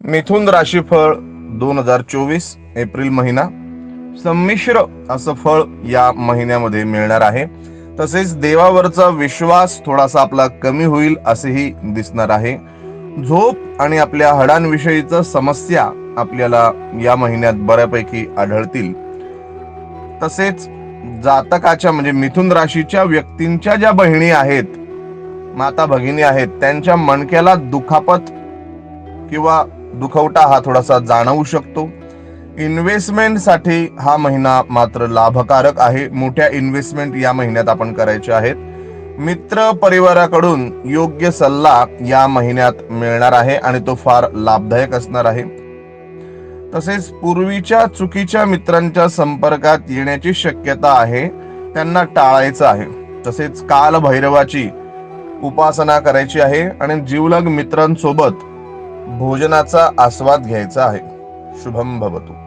मिथुन राशीफळ दोन हजार चोवीस एप्रिल महिना. संमिश्र असं फळ या महिन्यामध्ये मिळणार आहे. तसेच देवावरचा विश्वास थोडासा आपला कमी होईल असेही दिसणार आहे. झोप आणि आपल्या हडांविषयीचं समस्या आपल्याला या महिन्यात बऱ्यापैकी आढळतील. तसेच जातकाच्या म्हणजे मिथुन राशीच्या व्यक्तींच्या ज्या बहिणी आहेत माता भगिनी आहेत त्यांच्या मणक्याला दुखापत किंवा दुखवटा हा थोडासा जाणवू शकतो. इन्व्हेस्टमेंटसाठी हा महिना मात्र लाभकारक आहे. मोठ्या इन्व्हेस्टमेंट या महिन्यात आपण करायचे आहेत. मित्र परिवाराकडून योग्य सल्ला या महिन्यात मिळणार आहे आणि तो फार लाभदायक असणार आहे. तसेच पूर्वीच्या चुकीच्या मित्रांच्या संपर्कात येण्याची शक्यता आहे. त्यांना टाळायचं आहे. तसेच कालभैरवाची उपासना करायची आहे आणि जीवलग मित्रांसोबत भोजनाचा आस्वाद घ्यायचा आहे. शुभम भवतू.